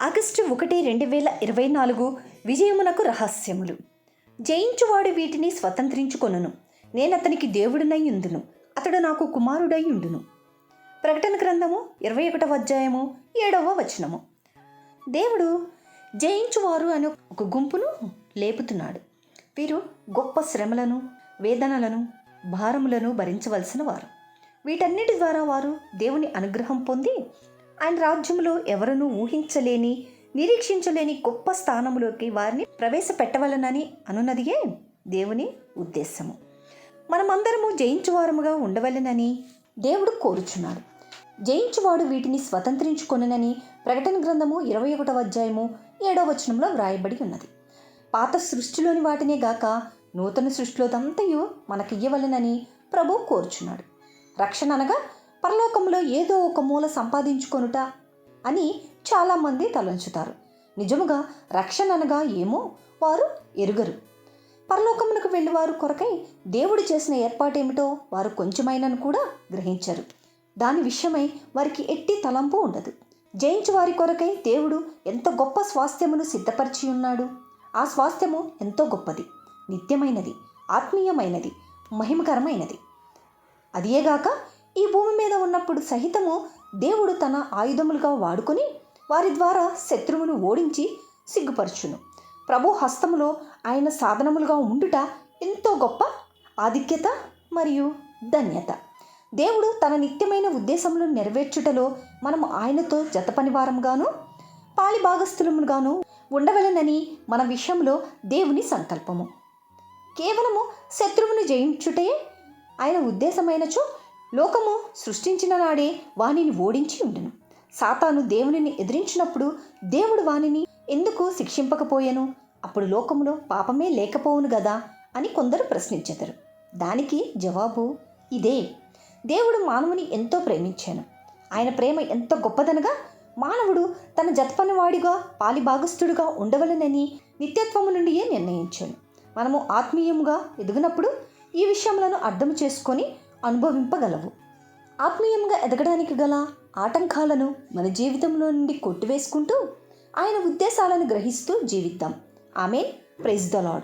August ఒకటి రెండు వేల ఇరవై నాలుగు విజయమునకు రహస్యములు. జయించువాడు వీటిని స్వతంత్రించుకొనును. నేనతనికి దేవుడినై ఉందును. అతడు నాకు కుమారుడై ఉండును. ప్రకటన గ్రంథము ఇరవై ఒకటవ అధ్యాయము ఏడవ వచనము. దేవుడు జయించువారు అనే ఒక గుంపును లేపుతున్నాడు. వీరు గొప్ప శ్రమలను వేదనలను భారములను భరించవలసిన వారు. వీటన్నిటి ద్వారా వారు దేవుని అనుగ్రహం పొంది ఆయన రాజ్యంలో ఎవరనూ ఊహించలేని నిరీక్షించలేని గొప్ప స్థానంలోకి వారిని ప్రవేశపెట్టవలనని అనున్నదియే దేవుని ఉద్దేశము. మనమందరము జయించువారముగా ఉండవలెనని దేవుడు కోరుచున్నాడు. జయించువాడు వీటిని స్వతంత్రించుకొనని ప్రకటన గ్రంథము ఇరవై ఒకటవ అధ్యాయము ఏడవ వచనంలో వ్రాయబడి ఉన్నది. పాత సృష్టిలోని వాటినే గాక నూతన సృష్టిలోదంతయు మనకియ్యవలెనని ప్రభు కోరుచున్నాడు. రక్షణ అనగా పరలోకంలో ఏదో ఒక మూల సంపాదించుకొనుట అని చాలామంది తలంచుతారు. నిజముగా రక్షణ అనగా ఏమో? వారు ఎరుగరు. పరలోకమునకు వెళ్ళివారు కొరకై దేవుడు చేసిన ఏర్పాటేమిటో వారు కొంచెమైనను కూడా గ్రహించరు. దాని విషయమై వారికి ఎట్టి తలంపు ఉండదు. జయించు వారి కొరకై దేవుడు ఎంత గొప్ప స్వాస్థ్యమును సిద్ధపరిచి ఉన్నాడు ఆ స్వాస్థ్యము ఎంతో గొప్పది. నిత్యమైనది ఆత్మీయమైనది మహిమకరమైనది. అదియేగాక ఈ భూమి మీద ఉన్నప్పుడు సహితము దేవుడు తన ఆయుధములుగా వాడుకొని వారి ద్వారా శత్రువును ఓడించి సిగ్గుపరచును. ప్రభు హస్తములో ఆయన సాధనములుగా ఉండుట ఎంతో గొప్ప ఆధిక్యత మరియు ధన్యత. దేవుడు తన నిత్యమైన ఉద్దేశములను నెరవేర్చుటలో మనము ఆయనతో జత పనివారంగాను పాలి భాగస్థులముగాను ఉండవలెనని మన విషయంలో దేవుని సంకల్పము. కేవలము శత్రువును జయించుటే ఆయన ఉద్దేశమైనచో లోకము సృష్టించిన నాడే వానిని ఓడించి ఉండను. సాతాను దేవునిని ఎదిరించినప్పుడు దేవుడు వానిని ఎందుకు శిక్షింపకపోయాను? అప్పుడు లోకములో పాపమే లేకపోవును గదా అని కొందరు ప్రశ్నించెదరు. దానికి జవాబు ఇదే. దేవుడు మానవుని ఎంతో ప్రేమించాను. ఆయన ప్రేమ ఎంత గొప్పదనగా మానవుడు తన జతపనివాడిగా పాలిభాగస్థుడుగా ఉండవలనని నిత్యత్వము నుండియే నిర్ణయించాను మనము ఆత్మీయముగా ఎదిగినప్పుడు ఈ విషయములను అర్థం చేసుకొని అనుభవింపగలవు. ఆత్మీయంగా ఎదగడానికి గల ఆటంకాలను మన జీవితంలో నుండి కొట్టివేసుకుంటూ ఆయన ఉద్దేశాలను గ్రహిస్తూ జీవిద్దాం. ఆమె ప్రైజ్ ద లాడ్